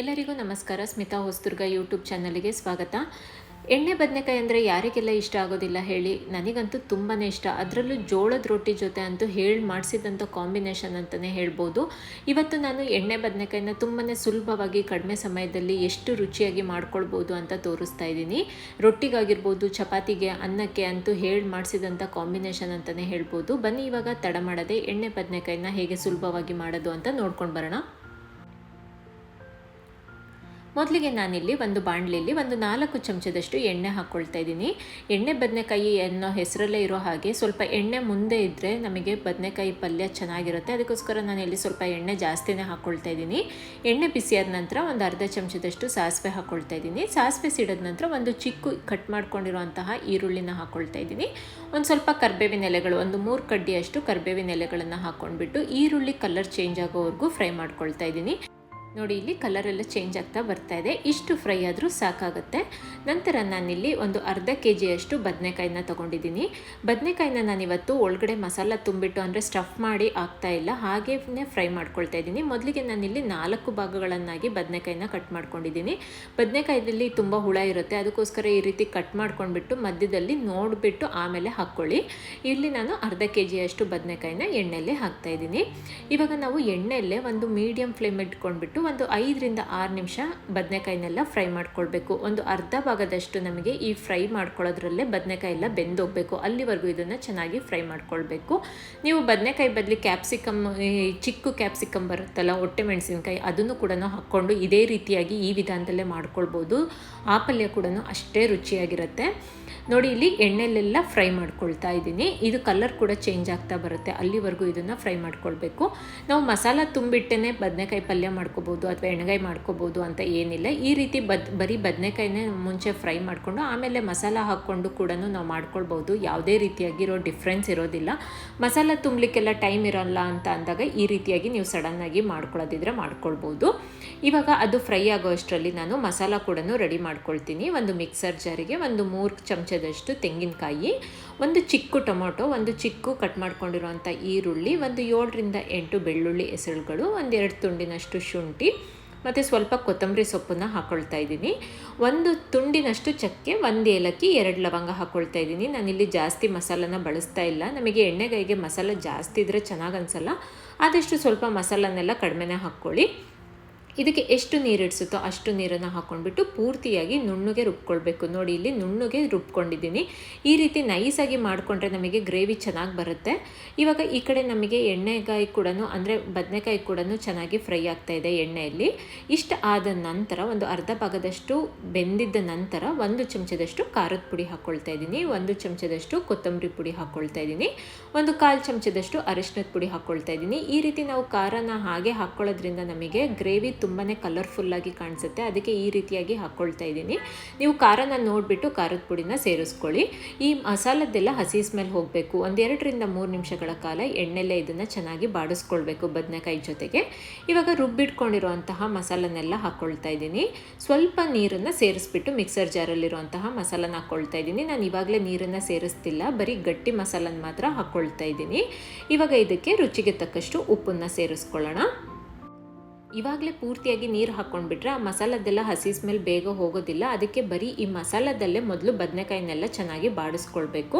ಎಲ್ಲರಿಗೂ ನಮಸ್ಕಾರ. ಸ್ಮಿತಾ ಹೊಸದುರ್ಗ ಯೂಟ್ಯೂಬ್ ಚಾನಲ್ಗೆ ಸ್ವಾಗತ. ಎಣ್ಣೆ ಬದನೆಕಾಯಿ ಅಂದರೆ ಯಾರಿಗೆಲ್ಲ ಇಷ್ಟ ಆಗೋದಿಲ್ಲ ಹೇಳಿ, ನನಗಂತೂ ತುಂಬಾ ಇಷ್ಟ. ಅದರಲ್ಲೂ ಜೋಳದ ರೊಟ್ಟಿ ಜೊತೆ ಅಂತೂ ಹೇಳಿ ಮಾಡಿಸಿದಂಥ ಕಾಂಬಿನೇಷನ್ ಅಂತಲೇ ಹೇಳ್ಬೋದು. ಇವತ್ತು ನಾನು ಎಣ್ಣೆ ಬದನೆಕಾಯಿನ ತುಂಬಾ ಸುಲಭವಾಗಿ ಕಡಿಮೆ ಸಮಯದಲ್ಲಿ ಎಷ್ಟು ರುಚಿಯಾಗಿ ಮಾಡ್ಕೊಳ್ಬೋದು ಅಂತ ತೋರಿಸ್ತಾ ಇದ್ದೀನಿ. ರೊಟ್ಟಿಗಾಗಿರ್ಬೋದು, ಚಪಾತಿಗೆ, ಅನ್ನಕ್ಕೆ ಅಂತೂ ಹೇಳಿ ಮಾಡಿಸಿದಂಥ ಕಾಂಬಿನೇಷನ್ ಅಂತಲೇ ಹೇಳ್ಬೋದು. ಬನ್ನಿ ಇವಾಗ ತಡ ಮಾಡದೆ ಎಣ್ಣೆ ಬದನೆಕಾಯಿನ ಹೇಗೆ ಸುಲಭವಾಗಿ ಮಾಡೋದು ಅಂತ ನೋಡ್ಕೊಂಡು ಬರೋಣ. ಮೊದಲಿಗೆ ನಾನಿಲ್ಲಿ ಒಂದು ಬಾಣಲಿಯಲ್ಲಿ ಒಂದು ನಾಲ್ಕು ಚಮಚದಷ್ಟು ಎಣ್ಣೆ ಹಾಕ್ಕೊಳ್ತಾ ಇದ್ದೀನಿ. ಎಣ್ಣೆ ಬದನೆಕಾಯಿ ಅನ್ನೋ ಹೆಸರಲ್ಲೇ ಇರೋ ಹಾಗೆ ಸ್ವಲ್ಪ ಎಣ್ಣೆ ಮುಂದೆ ಇದ್ದರೆ ನಮಗೆ ಬದನೆಕಾಯಿ ಪಲ್ಯ ಚೆನ್ನಾಗಿರುತ್ತೆ. ಅದಕ್ಕೋಸ್ಕರ ನಾನು ಇಲ್ಲಿ ಸ್ವಲ್ಪ ಎಣ್ಣೆ ಜಾಸ್ತಿನೇ ಹಾಕ್ಕೊಳ್ತಾ ಇದ್ದೀನಿ. ಎಣ್ಣೆ ಬಿಸಿಯಾದ ನಂತರ ಒಂದು ಅರ್ಧ ಚಮಚದಷ್ಟು ಸಾಸಿವೆ ಹಾಕ್ಕೊಳ್ತಾ ಇದ್ದೀನಿ. ಸಾಸಿವೆ ಸಿಡಿದ ನಂತರ ಒಂದು ಚಿಕ್ಕ ಕಟ್ ಮಾಡ್ಕೊಂಡಿರುವಂತಹ ಈರುಳ್ಳಿನ ಹಾಕ್ಕೊಳ್ತಾ ಇದ್ದೀನಿ. ಒಂದು ಸ್ವಲ್ಪ ಕರ್ಬೇವಿನ ಎಲೆಗಳು, ಒಂದು ಮೂರು ಕಡ್ಡಿಯಷ್ಟು ಕರ್ಬೇವಿನ ಎಲೆಗಳನ್ನು ಹಾಕ್ಕೊಂಡ್ಬಿಟ್ಟು ಈರುಳ್ಳಿ ಕಲರ್ ಚೇಂಜ್ ಆಗೋವರೆಗೂ ಫ್ರೈ ಮಾಡ್ಕೊಳ್ತಾ ಇದ್ದೀನಿ. ನೋಡಿ, ಇಲ್ಲಿ ಕಲರ್ ಎಲ್ಲ ಚೇಂಜ್ ಆಗ್ತಾ ಬರ್ತಾ ಇದೆ. ಇಷ್ಟು ಫ್ರೈ ಆದರೂ ಸಾಕಾಗುತ್ತೆ. ನಂತರ ನಾನಿಲ್ಲಿ ಒಂದು ಅರ್ಧ ಕೆ ಜಿಯಷ್ಟು ಬದನೆಕಾಯಿನ ತೊಗೊಂಡಿದ್ದೀನಿ. ಬದನೆಕಾಯಿನ ನಾನಿವತ್ತು ಒಳಗಡೆ ಮಸಾಲ ತುಂಬಿಟ್ಟು, ಅಂದರೆ ಸ್ಟಫ್ ಮಾಡಿ ಆಗ್ತಾ ಇಲ್ಲ. ಹಾಗೇ ಫ್ರೈ ಮಾಡ್ಕೊಳ್ತಾ ಇದ್ದೀನಿ. ಮೊದಲಿಗೆ ನಾನಿಲ್ಲಿ ನಾಲ್ಕು ಭಾಗಗಳನ್ನಾಗಿ ಬದನೆಕಾಯಿನ ಕಟ್ ಮಾಡ್ಕೊಂಡಿದ್ದೀನಿ. ಬದನೆಕಾಯಿದಲ್ಲಿ ತುಂಬ ಹುಳ ಇರುತ್ತೆ. ಅದಕ್ಕೋಸ್ಕರ ಈ ರೀತಿ ಕಟ್ ಮಾಡ್ಕೊಂಡ್ಬಿಟ್ಟು ಮಧ್ಯದಲ್ಲಿ ನೋಡಿಬಿಟ್ಟು ಆಮೇಲೆ ಹಾಕ್ಕೊಳ್ಳಿ. ಇಲ್ಲಿ ನಾನು ಅರ್ಧ ಕೆ ಜಿಯಷ್ಟು ಬದನೆಕಾಯಿನ ಎಣ್ಣೆಯಲ್ಲೇ ಹಾಕ್ತಾ ಇದ್ದೀನಿ. ಇವಾಗ ನಾವು ಎಣ್ಣೆಯಲ್ಲೇ ಒಂದು ಮೀಡಿಯಮ್ ಫ್ಲೇಮ್ ಇಟ್ಕೊಂಡ್ಬಿಟ್ಟು ಒಂದು ಐದರಿಂದ ಆರು ನಿಮಿಷ ಬದನೆಕಾಯಿನೆಲ್ಲ ಫ್ರೈ ಮಾಡ್ಕೊಳ್ಬೇಕು. ಒಂದು ಅರ್ಧ ಭಾಗದಷ್ಟು ನಮಗೆ ಈ ಫ್ರೈ ಮಾಡ್ಕೊಳ್ಳೋದ್ರಲ್ಲೇ ಬದನೆಕಾಯಿ ಎಲ್ಲ ಬೆಂದೋಗಬೇಕು. ಅಲ್ಲಿವರೆಗೂ ಇದನ್ನು ಚೆನ್ನಾಗಿ ಫ್ರೈ ಮಾಡ್ಕೊಳ್ಬೇಕು. ನೀವು ಬದನೆಕಾಯಿ ಬದಲಿ ಕ್ಯಾಪ್ಸಿಕಮ್ ಚಿಕ್ಕ ಕ್ಯಾಪ್ಸಿಕಮ್ ಬರುತ್ತಲ್ಲ, ಹೊಟ್ಟೆ ಮೆಣಸಿನಕಾಯಿ, ಅದನ್ನು ಕೂಡ ಹಾಕ್ಕೊಂಡು ಇದೇ ರೀತಿಯಾಗಿ ಈ ವಿಧಾನದಲ್ಲೇ ಮಾಡ್ಕೊಳ್ಬೋದು. ಆ ಪಲ್ಯ ಕೂಡ ಅಷ್ಟೇ ರುಚಿಯಾಗಿರುತ್ತೆ. ನೋಡಿ, ಇಲ್ಲಿ ಎಣ್ಣೆಲೆಲ್ಲ ಫ್ರೈ ಮಾಡ್ಕೊಳ್ತಾ ಇದ್ದೀನಿ. ಇದು ಕಲರ್ ಕೂಡ ಚೇಂಜ್ ಆಗ್ತಾ ಬರುತ್ತೆ. ಅಲ್ಲಿವರೆಗೂ ಇದನ್ನು ಫ್ರೈ ಮಾಡ್ಕೊಳ್ಬೇಕು. ನಾವು ಮಸಾಲ ತುಂಬಿಟ್ಟೇ ಬದನೆಕಾಯಿ ಪಲ್ಯ ಮಾಡ್ಕೋಬೋದು. ಅಥವಾ ಎಣ್ಗಾಯಿ ಮಾಡ್ಕೋಬೋದು ಅಂತ ಏನಿಲ್ಲ. ಈ ರೀತಿ ಬದ್, ಬರೀ ಬದನೆಕಾಯಿನೇ ಮುಂಚೆ ಫ್ರೈ ಮಾಡಿಕೊಂಡು ಆಮೇಲೆ ಮಸಾಲ ಹಾಕ್ಕೊಂಡು ಕೂಡ ನಾವು ಮಾಡ್ಕೊಳ್ಬೋದು. ಯಾವುದೇ ರೀತಿಯಾಗಿರೋ ಡಿಫ್ರೆನ್ಸ್ ಇರೋದಿಲ್ಲ. ಮಸಾಲ ತುಂಬಲಿಕ್ಕೆಲ್ಲ ಟೈಮ್ ಇರೋಲ್ಲ ಅಂತ ಅಂದಾಗ ಈ ರೀತಿಯಾಗಿ ನೀವು ಸಡನ್ನಾಗಿ ಮಾಡ್ಕೊಳ್ಳೋದಿದ್ರೆ ಮಾಡ್ಕೊಳ್ಬೋದು. ಇವಾಗ ಅದು ಫ್ರೈ ಆಗೋ ಅಷ್ಟರಲ್ಲಿ ನಾನು ಮಸಾಲ ಕೂಡ ರೆಡಿ ಮಾಡ್ಕೊಳ್ತೀನಿ. ಒಂದು ಮಿಕ್ಸರ್ ಜಾರಿಗೆ ಒಂದು ಮೂರು ಚಮಚದಷ್ಟು ತೆಂಗಿನಕಾಯಿ, ಒಂದು ಚಿಕ್ಕ ಟೊಮೊಟೊ, ಒಂದು ಚಿಕ್ಕ ಕಟ್ ಮಾಡ್ಕೊಂಡಿರುವಂಥ ಈರುಳ್ಳಿ, ಒಂದು ಏಳರಿಂದ ಎಂಟು ಬೆಳ್ಳುಳ್ಳಿ ಹೆಸರುಗಳು ಒಂದೆರಡು ತುಂಡಿನಷ್ಟು ಶುಂಠಿ, ಮತ್ತು ಸ್ವಲ್ಪ ಕೊತ್ತಂಬರಿ ಸೊಪ್ಪನ್ನು ಹಾಕ್ಕೊಳ್ತಾ ಇದ್ದೀನಿ. ಒಂದು ತುಂಡಿನಷ್ಟು ಚಕ್ಕೆ, ಒಂದು ಏಲಕ್ಕಿ, ಎರಡು ಲವಂಗ ಹಾಕ್ಕೊಳ್ತಾ ಇದ್ದೀನಿ. ನಾನಿಲ್ಲಿ ಜಾಸ್ತಿ ಮಸಾಲನ ಬಳಸ್ತಾ ಇಲ್ಲ. ನಮಗೆ ಎಣ್ಣೆಗಾಯಿಗೆ ಮಸಾಲ ಜಾಸ್ತಿ ಇದ್ದರೆ ಚೆನ್ನಾಗಿ ಅನಿಸಲ್ಲ ಆದಷ್ಟು ಸ್ವಲ್ಪ ಮಸಾಲನೆಲ್ಲ ಕಡಿಮೆನೇ ಹಾಕ್ಕೊಳ್ಳಿ. ಇದಕ್ಕೆ ಎಷ್ಟು ನೀರು ಇಡಿಸುತ್ತೋ ಅಷ್ಟು ನೀರನ್ನು ಹಾಕ್ಕೊಂಡ್ಬಿಟ್ಟು ಪೂರ್ತಿಯಾಗಿ ನುಣ್ಣಗೆ ರುಬ್ಕೊಳ್ಬೇಕು. ನೋಡಿ, ಇಲ್ಲಿ ನುಣ್ಣಗೆ ರುಬ್ಕೊಂಡಿದ್ದೀನಿ. ಈ ರೀತಿ ನೈಸಾಗಿ ಮಾಡಿಕೊಂಡ್ರೆ ನಮಗೆ ಗ್ರೇವಿ ಚೆನ್ನಾಗಿ ಬರುತ್ತೆ. ಇವಾಗ ಈ ಕಡೆ ನಮಗೆ ಎಣ್ಣೆಗಾಯಿ ಕೂಡ ಅಂದರೆ ಬದನೆಕಾಯಿ ಕೂಡ ಚೆನ್ನಾಗಿ ಫ್ರೈ ಆಗ್ತಾ ಇದೆ ಎಣ್ಣೆಯಲ್ಲಿ. ಇಷ್ಟ ಆದ ನಂತರ, ಒಂದು ಅರ್ಧ ಭಾಗದಷ್ಟು ಬೆಂದಿದ್ದ ನಂತರ, ಒಂದು ಚಮಚದಷ್ಟು ಖಾರದ ಪುಡಿ ಹಾಕ್ಕೊಳ್ತಾ ಇದ್ದೀನಿ. ಒಂದು ಚಮಚದಷ್ಟು ಕೊತ್ತಂಬರಿ ಪುಡಿ ಹಾಕ್ಕೊಳ್ತಾ ಇದ್ದೀನಿ. ಒಂದು ಕಾಲು ಚಮಚದಷ್ಟು ಅರಿಶಿನದ ಪುಡಿ ಹಾಕ್ಕೊಳ್ತಾ ಇದ್ದೀನಿ. ಈ ರೀತಿ ನಾವು ಖಾರನ ಹಾಗೆ ಹಾಕ್ಕೊಳ್ಳೋದ್ರಿಂದ ನಮಗೆ ಗ್ರೇವಿ ತುಂಬಾ ಕಲರ್ಫುಲ್ಲಾಗಿ ಕಾಣಿಸುತ್ತೆ. ಅದಕ್ಕೆ ಈ ರೀತಿಯಾಗಿ ಹಾಕ್ಕೊಳ್ತಾ ಇದ್ದೀನಿ. ನೀವು ಖಾರನ ನೋಡಿಬಿಟ್ಟು ಖಾರದ ಪುಡಿನ ಸೇರಿಸ್ಕೊಳ್ಳಿ. ಈ ಮಸಾಲದ್ದೆಲ್ಲ ಹಸಿ ಸ್ಮೆಲ್ ಹೋಗಬೇಕು. ಒಂದೆರಡರಿಂದ ಮೂರು ನಿಮಿಷಗಳ ಕಾಲ ಎಣ್ಣೆಲ್ಲೇ ಇದನ್ನು ಚೆನ್ನಾಗಿ ಬಾಡಿಸ್ಕೊಳ್ಬೇಕು ಬದನೆಕಾಯಿ ಜೊತೆಗೆ. ಇವಾಗ ರುಬ್ಬಿಟ್ಕೊಂಡಿರುವಂತಹ ಮಸಾಲನೆಲ್ಲ ಹಾಕ್ಕೊಳ್ತಾ ಇದ್ದೀನಿ. ಸ್ವಲ್ಪ ನೀರನ್ನು ಸೇರಿಸ್ಬಿಟ್ಟು ಮಿಕ್ಸರ್ ಜಾರಲ್ಲಿರುವಂತಹ ಮಸಾಲನ ಹಾಕ್ಕೊಳ್ತಾ ಇದ್ದೀನಿ. ನಾನು ಇವಾಗಲೇ ನೀರನ್ನು ಸೇರಿಸ್ತಿಲ್ಲ. ಬರೀ ಗಟ್ಟಿ ಮಸಾಲನ ಮಾತ್ರ ಹಾಕ್ಕೊಳ್ತಾ ಇದ್ದೀನಿ. ಇವಾಗ ಇದಕ್ಕೆ ರುಚಿಗೆ ತಕ್ಕಷ್ಟು ಉಪ್ಪನ್ನು ಸೇರಿಸ್ಕೊಳ್ಳೋಣ. ಇವಾಗಲೇ ಪೂರ್ತಿಯಾಗಿ ನೀರು ಹಾಕ್ಕೊಂಡ್ಬಿಟ್ರೆ ಆ ಮಸಾಲದ್ದೆಲ್ಲ ಹಸಿ ಸ್ಮೆಲ್ ಬೇಗ ಹೋಗೋದಿಲ್ಲ. ಅದಕ್ಕೆ ಬರೀ ಈ ಮಸಾಲದಲ್ಲೇ ಮೊದಲು ಬದನೆಕಾಯಿನೆಲ್ಲ ಚೆನ್ನಾಗಿ ಬಾಡಿಸ್ಕೊಳ್ಬೇಕು.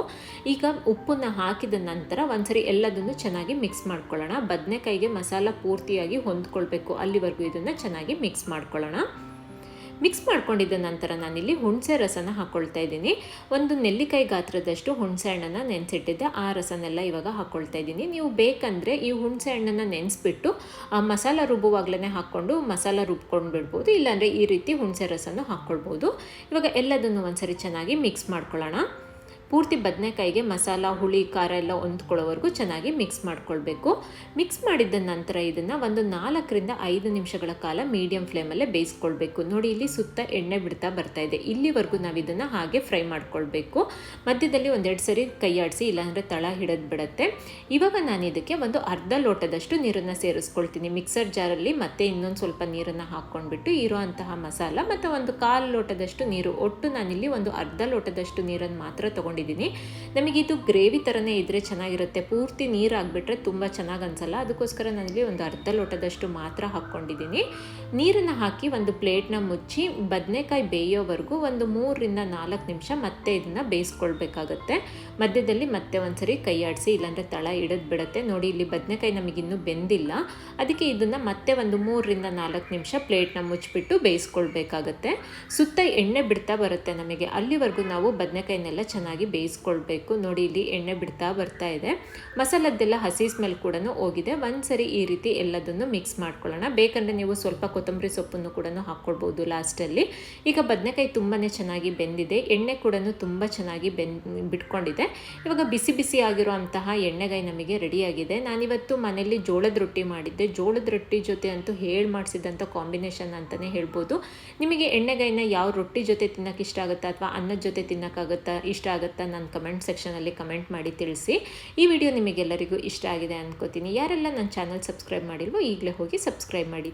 ಈಗ ಉಪ್ಪನ್ನು ಹಾಕಿದ ನಂತರ ಒಂದ್ಸರಿ ಎಲ್ಲದನ್ನು ಚೆನ್ನಾಗಿ ಮಿಕ್ಸ್ ಮಾಡ್ಕೊಳ್ಳೋಣ. ಬದನೆಕಾಯಿಗೆ ಮಸಾಲ ಪೂರ್ತಿಯಾಗಿ ಹೊಂದ್ಕೊಳ್ಬೇಕು. ಅಲ್ಲಿವರೆಗೂ ಇದನ್ನು ಚೆನ್ನಾಗಿ ಮಿಕ್ಸ್ ಮಾಡ್ಕೊಳ್ಳೋಣ. ಮಿಕ್ಸ್ ಮಾಡ್ಕೊಂಡಿದ್ದ ನಂತರ ನಾನಿಲ್ಲಿ ಹುಣಸೆ ರಸನ ಹಾಕ್ಕೊಳ್ತಾ ಇದ್ದೀನಿ. ಒಂದು ನೆಲ್ಲಿಕಾಯಿ ಗಾತ್ರದಷ್ಟು ಹುಣಸೆ ಹಣ್ಣನ್ನು ನೆನೆಸಿಟ್ಟಿದ್ದೆ. ಆ ರಸನೆಲ್ಲ ಇವಾಗ ಹಾಕ್ಕೊಳ್ತಾ ಇದ್ದೀನಿ. ನೀವು ಬೇಕಂದರೆ ಈ ಹುಣಸೆ ಹಣ್ಣನ್ನು ನೆನೆಸ್ಬಿಟ್ಟು, ಆ ಮಸಾಲ ರುಬ್ಬುವಾಗಲೇ ಹಾಕ್ಕೊಂಡು ಮಸಾಲ ರುಬ್ಕೊಂಡು ಬಿಡ್ಬೋದು ಇಲ್ಲಾಂದರೆ ಈ ರೀತಿ ಹುಣಸೆ ರಸನೂ ಹಾಕ್ಕೊಳ್ಬೋದು. ಇವಾಗ ಎಲ್ಲದನ್ನು ಒಂದ್ಸರಿ ಚೆನ್ನಾಗಿ ಮಿಕ್ಸ್ ಮಾಡ್ಕೊಳ್ಳೋಣ. ಪೂರ್ತಿ ಬದನೆಕಾಯಿಗೆ ಮಸಾಲ, ಹುಳಿ, ಖಾರ ಎಲ್ಲ ಹೊಂದ್ಕೊಳ್ಳೋವರೆಗೂ ಚೆನ್ನಾಗಿ ಮಿಕ್ಸ್ ಮಾಡ್ಕೊಳ್ಬೇಕು. ಮಿಕ್ಸ್ ಮಾಡಿದ ನಂತರ ಇದನ್ನು ಒಂದು ನಾಲ್ಕರಿಂದ ಐದು ನಿಮಿಷಗಳ ಕಾಲ ಮೀಡಿಯಂ ಫ್ಲೇಮಲ್ಲೇ ಬೇಯಿಸ್ಕೊಳ್ಬೇಕು. ನೋಡಿ, ಇಲ್ಲಿ ಸುತ್ತ ಎಣ್ಣೆ ಬಿಡ್ತಾ ಬರ್ತಾ ಇದೆ. ಇಲ್ಲಿವರೆಗೂ ನಾವು ಇದನ್ನು ಹಾಗೆ ಫ್ರೈ ಮಾಡ್ಕೊಳ್ಬೇಕು. ಮಧ್ಯದಲ್ಲಿ ಒಂದೆರಡು ಸರಿ ಕೈ ಆಡಿಸಿ ಇಲ್ಲಾಂದರೆ ತಳ ಹಿಡಿದು ಬಿಡುತ್ತೆ. ಇವಾಗ ನಾನು ಇದಕ್ಕೆ ಒಂದು ಅರ್ಧ ಲೋಟದಷ್ಟು ನೀರನ್ನು ಸೇರಿಸ್ಕೊಳ್ತೀನಿ. ಮಿಕ್ಸರ್ ಜಾರಲ್ಲಿ ಮತ್ತೆ ಇನ್ನೊಂದು ಸ್ವಲ್ಪ ನೀರನ್ನು ಹಾಕ್ಕೊಂಡ್ಬಿಟ್ಟು ಇರುವಂತಹ ಮಸಾಲ, ಮತ್ತು ಒಂದು ಕಾಲು ಲೋಟದಷ್ಟು ನೀರು, ಒಟ್ಟು ನಾನಿಲ್ಲಿ ಒಂದು ಅರ್ಧ ಲೋಟದಷ್ಟು ನೀರನ್ನು ಮಾತ್ರ ತೊಗೊಂಡಿದ್ದೀನಿ. ಹಾಕ್ಕೊಂಡಿದ್ದೀನಿ ನಮಗೆ ಇದು ಗ್ರೇವಿ ಥರನೇ ಇದ್ದರೆ ಚೆನ್ನಾಗಿರುತ್ತೆ. ಪೂರ್ತಿ ನೀರು ಆಗಿಬಿಟ್ರೆ ತುಂಬ ಚೆನ್ನಾಗಿ ಅನಿಸಲ್ಲ. ಅದಕ್ಕೋಸ್ಕರ ನನಗೆ ಒಂದು ಅರ್ಧ ಲೋಟದಷ್ಟು ಮಾತ್ರ ಹಾಕ್ಕೊಂಡಿದ್ದೀನಿ. ನೀರನ್ನು ಹಾಕಿ ಒಂದು ಪ್ಲೇಟ್ನ ಮುಚ್ಚಿ ಬದನೆಕಾಯಿ ಬೇಯೋವರೆಗೂ ಒಂದು ಮೂರರಿಂದ ನಾಲ್ಕು ನಿಮಿಷ ಮತ್ತೆ ಇದನ್ನು ಬೇಯಿಸ್ಕೊಳ್ಬೇಕಾಗತ್ತೆ. ಮಧ್ಯದಲ್ಲಿ ಮತ್ತೆ ಒಂದ್ಸರಿ ಕೈ ಆಡಿಸಿ, ಇಲ್ಲಾಂದರೆ ತಳ ಹಿಡಿದು ಬಿಡುತ್ತೆ. ನೋಡಿ, ಇಲ್ಲಿ ಬದನೆಕಾಯಿ ನಮಗಿನ್ನೂ ಬೆಂದಿಲ್ಲ. ಅದಕ್ಕೆ ಇದನ್ನು ಮತ್ತೆ ಒಂದು ಮೂರರಿಂದ ನಾಲ್ಕು ನಿಮಿಷ ಪ್ಲೇಟ್ನ ಮುಚ್ಚಿಬಿಟ್ಟು ಬೇಯಿಸ್ಕೊಳ್ಬೇಕಾಗತ್ತೆ. ಸುತ್ತ ಎಣ್ಣೆ ಬಿಡ್ತಾ ಬರುತ್ತೆ ನಮಗೆ. ಅಲ್ಲಿವರೆಗೂ ನಾವು ಬದನೆಕಾಯಿನೆಲ್ಲ ಚೆನ್ನಾಗಿ ಬೇಯಿಸ್ಕೊಳ್ಬೇಕು. ನೋಡಿ, ಇಲ್ಲಿ ಎಣ್ಣೆ ಬಿಡ್ತಾ ಬರ್ತಾ ಇದೆ. ಮಸಾಲದ್ದೆಲ್ಲ ಹಸಿ ಸ್ಮೆಲ್ ಕೂಡ ಹೋಗಿದೆ. ಒಂದ್ಸರಿ ಈ ರೀತಿ ಎಲ್ಲದನ್ನು ಮಿಕ್ಸ್ ಮಾಡ್ಕೊಳ್ಳೋಣ. ಬೇಕಂದರೆ ನೀವು ಸ್ವಲ್ಪ ಕೊತ್ತಂಬರಿ ಸೊಪ್ಪನ್ನು ಕೂಡ ಹಾಕ್ಕೊಳ್ಬೋದು ಲಾಸ್ಟಲ್ಲಿ. ಈಗ ಬದನೆಕಾಯಿ ತುಂಬಾ ಚೆನ್ನಾಗಿ ಬೆಂದಿದೆ. ಎಣ್ಣೆ ಕೂಡ ತುಂಬ ಚೆನ್ನಾಗಿ ಬೆನ್, ಬಿಟ್ಕೊಂಡಿದೆ. ಇವಾಗ ಬಿಸಿ ಬಿಸಿ ಆಗಿರುವಂತಹ ಎಣ್ಣೆಗಾಯಿ ನಮಗೆ ರೆಡಿಯಾಗಿದೆ. ನಾನಿವತ್ತು ಮನೆಯಲ್ಲಿ ಜೋಳದ ರೊಟ್ಟಿ ಮಾಡಿದ್ದೆ. ಜೋಳದ ರೊಟ್ಟಿ ಜೊತೆ ಅಂತೂ ಹೇಳಿ ಮಾಡಿಸಿದಂಥ ಕಾಂಬಿನೇಷನ್ ಅಂತಲೇ ಹೇಳ್ಬೋದು. ನಿಮಗೆ ಎಣ್ಣೆಗಾಯಿನ ಯಾವ ರೊಟ್ಟಿ ಜೊತೆ ತಿನ್ನೋಕೆ ಇಷ್ಟ ಆಗುತ್ತಾ ಅಥವಾ ಅನ್ನದ ಜೊತೆ ತಿನ್ನೋಕ್ಕಾಗುತ್ತಾ ಇಷ್ಟ ಆಗುತ್ತಾ ನನ್ನ ಕಮೆಂಟ್ ಸೆಕ್ಷನಲ್ಲಿ ಕಮೆಂಟ್ ಮಾಡಿ ತಿಳಿಸಿ. ಈ ವಿಡಿಯೋ ನಿಮಗೆಲ್ಲರಿಗೂ ಇಷ್ಟ ಆಗಿದೆ ಅನ್ಕೋತೀನಿ. ಯಾರೆಲ್ಲ ನನ್ನ ಚಾನಲ್ ಸಬ್ಸ್ಕ್ರೈಬ್ ಮಾಡಿಲ್ವೋ ಈಗಲೇ ಹೋಗಿ ಸಬ್ಸ್ಕ್ರೈಬ್ ಮಾಡಿ.